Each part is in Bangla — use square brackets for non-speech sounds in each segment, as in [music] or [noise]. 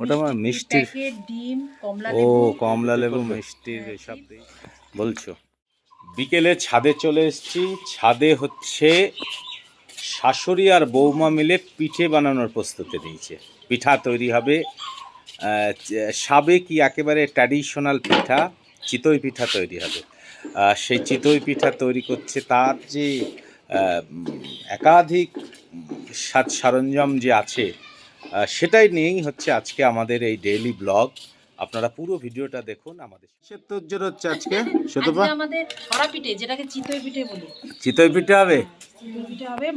ওটা আমার মিষ্টির ডিম ও কমলা লেবু মিষ্টির এসব বলছো। বিকেলে ছাদে চলে এসেছি। ছাদে হচ্ছে শাশুড়ি আর বৌমা মিলে পিঠে বানানোর প্রস্তুতি নিয়েছে। পিঠা তৈরি হবে সাবেকি একেবারে ট্র্যাডিশনাল পিঠা চিতই পিঠা তৈরি হবে। সেই চিতই পিঠা তৈরি করছে তার যে একাধিক সাজ সরঞ্জাম যে আছে সেটাই নিয়েই হচ্ছে আজকে আমাদের এই ডেইলি ব্লগ আপনারা পুরো ভিডিওটা দেখুন আমাদের কিসের তোর হচ্ছে আজকে। শতপা আমাদের ছড়া পিঠে যেটাকে চিতই পিঠে বলি। চিতই পিঠে হবে?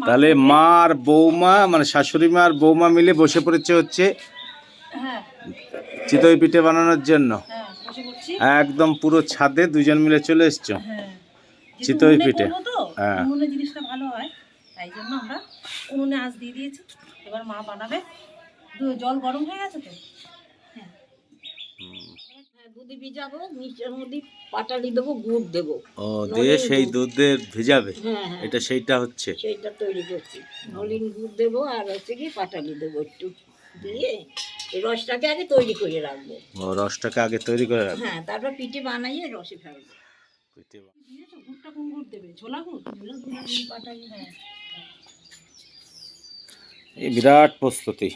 তাহলে মা আর বৌমা মানে শাশুড়ি মা আর বৌমা মিলে বসে পড়েছে হচ্ছে হ্যাঁ। চিতই পিঠে বানানোর জন্য। হ্যাঁ একদম পুরো ছাদে দুজন মিলে চলে এসছো। হ্যাঁ। চিতই পিঠে। হ্যাঁ। জিনিসটা ভালো হয় তাই জন্য আমরা উনুনে আজ দিয়ে দিয়েছি। এবার মা বানাবে। জল গরম হয়ে গেছে তো? হ্যাঁ। হ্যাঁ, ভিজাবো মিষ্টির মধ্যে পাটালি দেবো গুড় দেবো। ও দিয়ে সেই দুধে ভেজাবে? হ্যাঁ এটা সেইটা হচ্ছে? সেইটা তৈরি করছি। নলিন গুড় দেবো আর হচ্ছে কি পাটালি দেবো একটু। দিয়ে রসটাকে আগে তৈরি করে রাখব। ও রসটাকে আগে তৈরি করে রাখবে? হ্যাঁ তারপর পিঠে বানাইয়ে রসে ফেলব। পিঠে গুড়টা কোন গুড় দেবে? ছোলা গুড় পাটালি? হ্যাঁ। এই বিরাট প্রস্তুতি।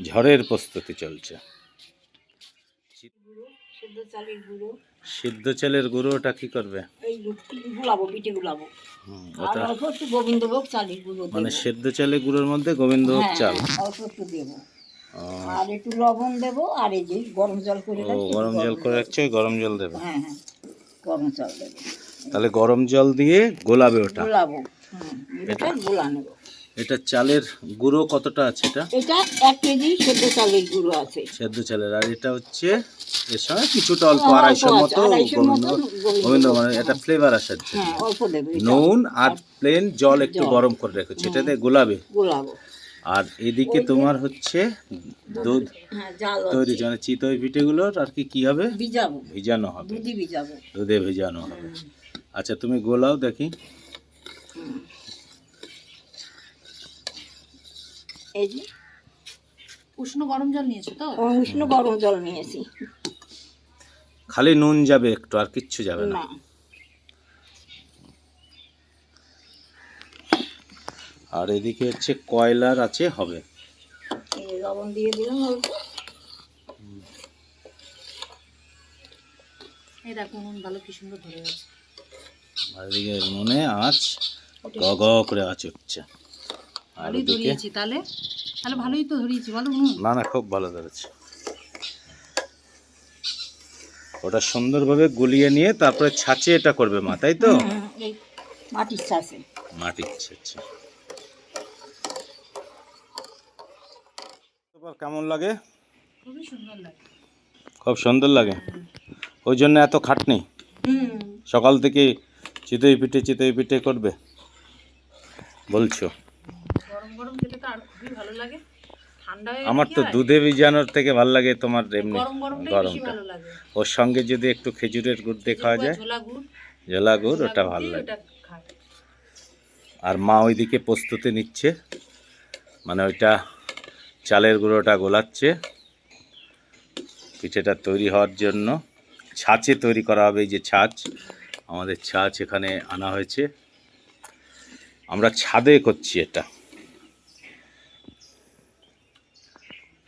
ঝড়ের প্রস্তুতি চলছে। সেদ্ধ চালের গুঁড়ো। চালের কি করবে? ওটা মানে সেদ্ধ চালের গুঁড়োর মধ্যে গোবিন্দভোগ হ্যাঁ, চাল। আর একটু লবণ দেবো আর এই যে গরম জল করে গরম জল করে রাখছো গরম জল দেবে। হ্যাঁ হ্যাঁ গরম জল দেবো। তাহলে গরম জল দিয়ে গোলাবে ওটা। গোলাবো এটা। গোলা নেব। এটা চালের গুঁড়ো কতটা আছে এটা? এটা এক কেজি সেদ্ধ চালের গুঁড়ো আছে। সেদ্ধ চালের আর এটা হচ্ছে এর সঙ্গে কিছুটা অল্প আড়াইশোর মতো গোবিন্দ মানে এটা ফ্লেভার আসার জন্য। হ্যাঁ অল্প দেবে নুন আর প্লেন জল একটু গরম করে রেখেছি এটা দিয়ে গোলাবে। আর এদিকে তোমার হচ্ছে দুধ। হ্যাঁ জাল তৈরি। মানে চিতই পিঠেগুলোর আর কি কি হবে? ভিজাবো। ভিজানো হবে। দুধে ভেজানো হবে। আচ্ছা তুমি গোলাও দেখি। এই যে উষ্ণ গরম জল নিয়েছো তো? উষ্ণ গরম জল নিয়েছি। খালি নুন যাবে একটু আর কিচ্ছু যাবে না। আর এদিকে হচ্ছে কয়লার আছে হবে। লবণ দিয়ে দিলাম এই দেখো উনুন ভালো কি সুন্দর ধরে গেছে। আর এদিকে মনে আঁচ গ করে আঁচ উঠছে ভালোই ধরিয়েছি তাহলে? তাহলে ভালোই তো ধরিয়েছি বলো না না খুব ভালো ধরেছে। ওটা সুন্দরভাবে গুলিয়ে নিয়ে তারপরে ছাঁচে এটা করবে মা তাই তো? মাটির ছাঁচে। কেমন লাগে? খুবই সুন্দর লাগে। খুব সুন্দর লাগে? ওই জন্য এত খাটনি? সকাল থেকে চিতই পিঠে চিতই পিঠে করবে? বলছো? গরম খেতে তো আর খুবই ভালো লাগে। আমার তো দুধে ভিজানোর থেকে ভালো লাগে তোমার এমনি গরমটা। ওর সঙ্গে যদি একটু খেজুরের গুড় দিয়ে খাওয়া যায় ঝোলা গুড় জেলা গুড় ঝোলা ওটা ভালো লাগে। আর মা ওইদিকে প্রস্তুতি নিচ্ছে মানে ওইটা চালের গুঁড়োটা গোলাচ্ছে। পিঠেটা তৈরি হওয়ার জন্য ছাঁচে তৈরি করা হবে এই যে ছাঁচ। আমাদের ছাঁচ এখানে আনা হয়েছে। আমরা ছাদে করছি এটা।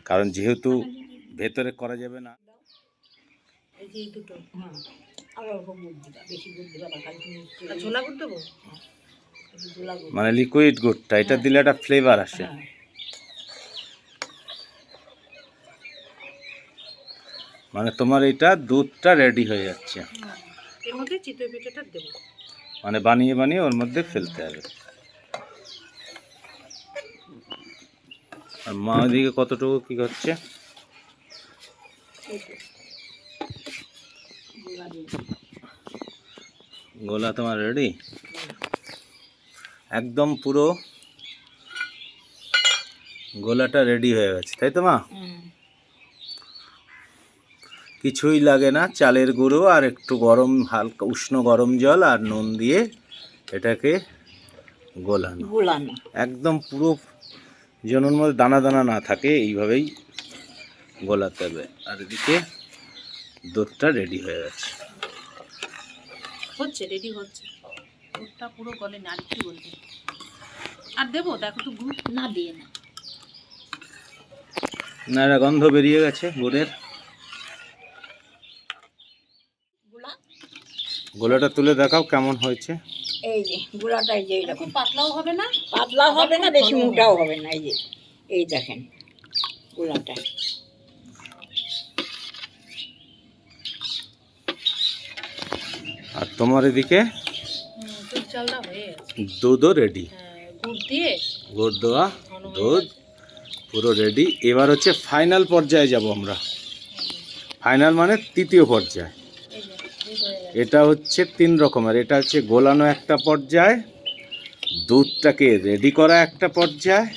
কারণ যেহেতু ভেতরে করা যাবে না। হ্যাঁ। গুড় মানে লিকুইড গুড়টা এটা দিলে একটা ফ্লেভার আসে। হ্যাঁ। মানে তোমার এটা দুধটা রেডি হয়ে যাচ্ছে। এর মধ্যে চিতই পিঠাটা দেবো। মানে বানিয়ে বানিয়ে ওর মধ্যে ফেলতে হবে। আর মা ওইদিকে কতটুকু কি হচ্ছে গোলা তোমার রেডি একদম পুরো গোলাটা রেডি হয়ে গেছে তাই তো মা? কিছুই লাগে না চালের গুঁড়ো আর একটু গরম হালকা উষ্ণ গরম জল আর নুন দিয়ে এটাকে গোলানো। একদম পুরো যেন ওর মধ্যে দানা দানা না থাকে এইভাবেই গোলাতে হবে। আর এদিকে দুধটা রেডি হয়ে গেছে। হচ্ছে রেডি হচ্ছে। দুধটা পুরো গলে না কি বলবে আর দেবো দেখো তো গুড় না দিয়ে না। না এটা গন্ধ বেরিয়ে গেছে গুড়ের। গুলা? গোলাটা তুলে দেখাও কেমন হয়েছে। এই যে গুলাটা এই যে এইরকম। পাতলাও হবে না? পাতলা হবে না বেশি মোটাও হবে না এই যে এই দেখেন গুলাটা আর তোমার এদিকে? হয়ে দুধও রেডি হ্যাঁ, গুড় দেওয়া দুধ পুরো রেডি এবার হচ্ছে ফাইনাল পর্যায়ে যাব আমরা। ফাইনাল মানে তৃতীয় পর্যায় এই যে, দুধ হয়ে গেছে। এটা হচ্ছে তিন রকমের। এটা হচ্ছে গোলানো একটা পর্যায়, দুধটাকে রেডি করা একটা পর্যায়,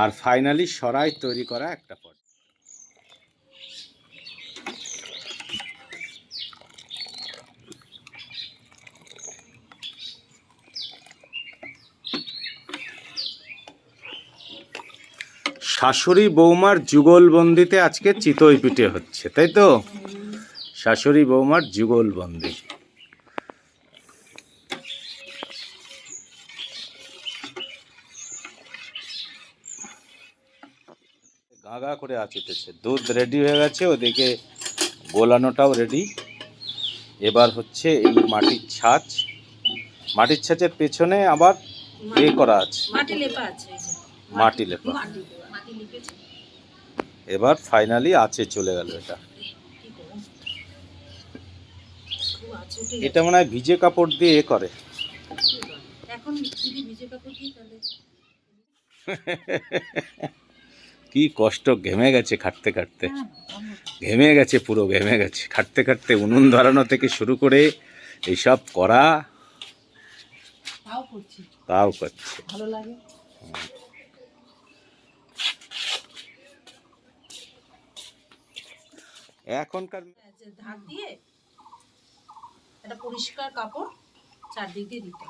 আর ফাইনালি সরাই তৈরি করা একটা পর্যায়। শাশুড়ি বৌমার যুগলবন্দিতে আজকে চিতই পিঠে হচ্ছে, তাই তো? শাশুড়ি বৌমার যুগলবন্দি গা গা করে আচিতেছে। দুধ রেডি হয়ে গেছে ওদিকে গোলানোটাও রেডি এবার হচ্ছে এই মাটির ছাঁচ। মাটির ছাঁচের পেছনে আবার এ করা আছে। মাটি লেপা আছে এই যে। মাটি লেপা। মাটি মাটি লিপেছে। এবার ফাইনালি আছে চলে গেল এটা কি গরম খুব আছে উঠে এটা মনে হয় ভিজে কাপড় দিয়ে এ করে। এখন ভিজে কাপড় দিই তাহলে [laughs] কি কষ্ট ঘেমে গেছে খাটতে খাটতে। হ্যাঁ, ঘেমে। গেছে পুরো ঘেমে গেছে। খাটতে খাটতে উনুন ধরানো থেকে শুরু করে এইসব করা তাও করছি। করছে। ভালো লাগে। এখনকার ধার দিয়ে একটা পরিষ্কার কাপড় চারদিক দিয়ে দিতে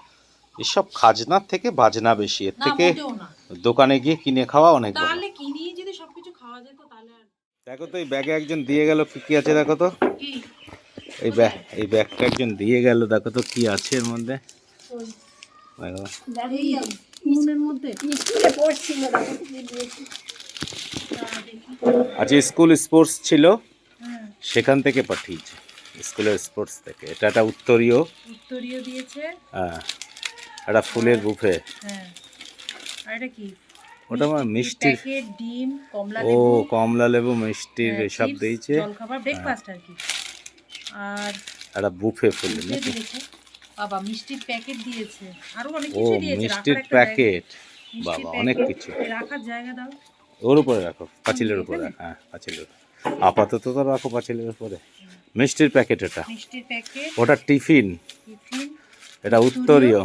এসব খাজনার থেকে বাজনা বেশি এর থেকে দোকানে গিয়ে কিনে খাওয়া অনেক ভালো তাহলে কিনিয়ে যদি সবকিছু খাওয়া যেত তাহলে দেখো তো এই ব্যাগে একজন দিয়ে গেল কি কি আছে দেখো তো? কি? এই ব্যাগ এই ব্যাগটা একজন দিয়ে গেল দেখো তো কি আছে এর মধ্যে। আজ স্কুল স্পোর্টস ছিল হ্যাঁ। সেখান থেকে পাঠিয়েছে। স্কুলের স্পোর্টস থেকে। এটা একটা উত্তরীয়। উত্তরীয় দিয়েছে। হ্যাঁ একটা ফুলের বুফে। হ্যাঁ আর এটা কি? ওটা আমার মিষ্টি ডিম কমলা ও কমলা লেবু মিষ্টির হ্যাঁ, এসব দিয়েছে। জলখাবার ব্রেকফাস্ট আর কি। আর একটা বুফে ফুল নাকি? দিয়েছে। বাবা মিষ্টির প্যাকেট দিয়েছে। আরও অনেক কিছু দিয়েছে। মিষ্টির প্যাকেট। বাবা অনেক কিছু। রাখার জায়গা দাও। ওর উপরে রাখো পাঁচিলের উপরে? হ্যাঁ পাঁচিলের উপরে। আপাতত তো রাখো পাঁচিলের উপরে। মিষ্টির প্যাকেট এটা। মিষ্টির প্যাকেট। ওটা টিফিন। টিফিন। এটা উত্তরীয়।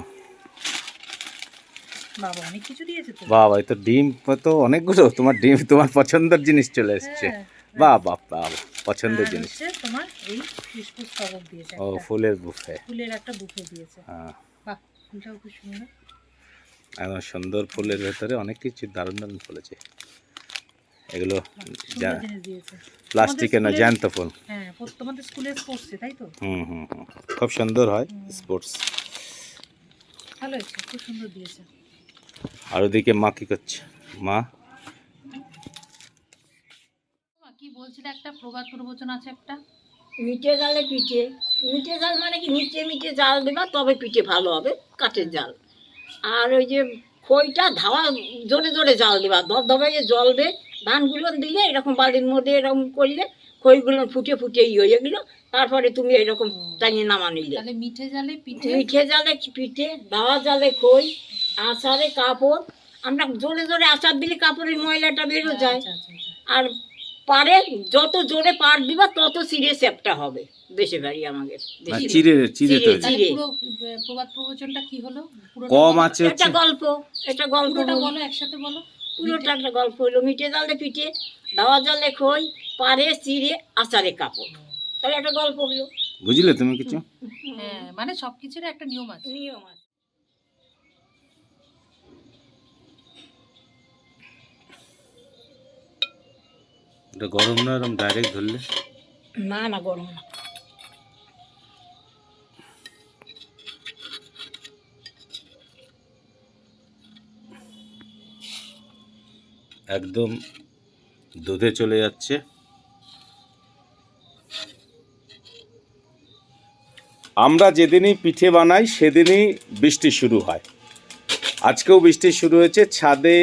বাবা অনেক কিছু দিয়েছে তো। বাবা এই তো ডিম তো অনেকগুলো। তোমার ডিম তোমার পছন্দের জিনিস চলে এসছে। হ্যাঁ, বাহ বাহ বাহ পছন্দের জিনিস। তোমার এই কাগজ দিয়েছে ও ফুলের বুফে। ফুলের একটা বুফে দিয়েছে। হ্যাঁ। বাহ ফুলটাও খুব সুন্দর। একদম সুন্দর ফুলের ভেতরে অনেক কিছু দারুণ দারুণ ফুলেছে। এগুলো প্লাস্টিকের না জ্যান্ত ফুল। হ্যাঁ হুম হুম খুব সুন্দর হয় স্পোর্টস ভালো হয়েছে খুব সুন্দর দিয়েছে। আর ওদিকে মা কি করছে? মা? মা, কি বলছিলে? একটা প্রবাদ প্রবচন আছে একটা? মিটে জালে পিঠে। মিটে জাল মানে কি? নিচে মিটে জাল দেবা তবে পিঠে ভালো হবে কাঠের জাল। আর ওই যে খইটা ধাওয়া জোরে জোরে জাল দেবা ধবধবে যে জ্বলবে ধানগুলো দিলে এরকম বালির মধ্যে এরকম করলে খইগুলো ফুটে ফুটে ই হয়ে গেলো। তারপরে তুমি এরকম টানিয়ে নামা নিলে। মিঠে জালে পিঠে? মিঠে জালে পিঠে দাওয়া জালে খই আচারে কাপড়। আমরা জোরে জোরে আচার দিলে কাপড়ের ময়লাটা বেরো যায়। আচ্ছা, আচ্ছা, আচ্ছা। আর পারে যত জোরে পার দিবা তত সিরিয়াস চ্যাপটা হবে দেশে বাড়ি আমাদের। চিড়ে চিড়ে চিড়ে, তাহলে চিড়ে। প্রবাদ প্রবচনটা কি হলো? কম আছে এটা গল্প এটা গল্পটা বলো একসাথে বলো। পুরোটা একটা গল্প হলো মিটে জালে পিঠে দাওয়া জালে খই পারে চিড়ে আচারে কাপড়। তাহলে একটা গল্প হলো বুঝলে তুমি কিছু? হ্যাঁ মানে সবকিছুর একটা নিয়ম আছে। নিয়ম আছে। এটা গরম না এরকম ডাইরেক্ট ধরলে? না না গরম না। একদম দুধে চলে যাচ্ছে। আমরা যেদিনই পিঠে বানাই, সেদিনই বৃষ্টি শুরু হয়। আজকেও বৃষ্টি শুরু হয়েছে। ছাদে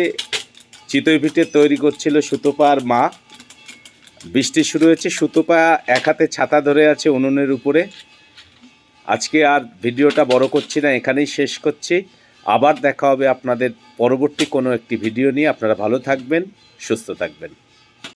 চিতই পিঠে তৈরি করছিল সুতোপার মা। বৃষ্টি শুরু হয়েছে। সুতোপা এক হাতে ছাতা ধরে আছে উনুনের উপরে। আজকে আর ভিডিওটা বড় করছি না, এখানেই শেষ করছি। আবার দেখা হবে আপনাদের পরবর্তী কোনো একটি ভিডিও নিয়ে। আপনারা ভালো থাকবেন সুস্থ থাকবেন।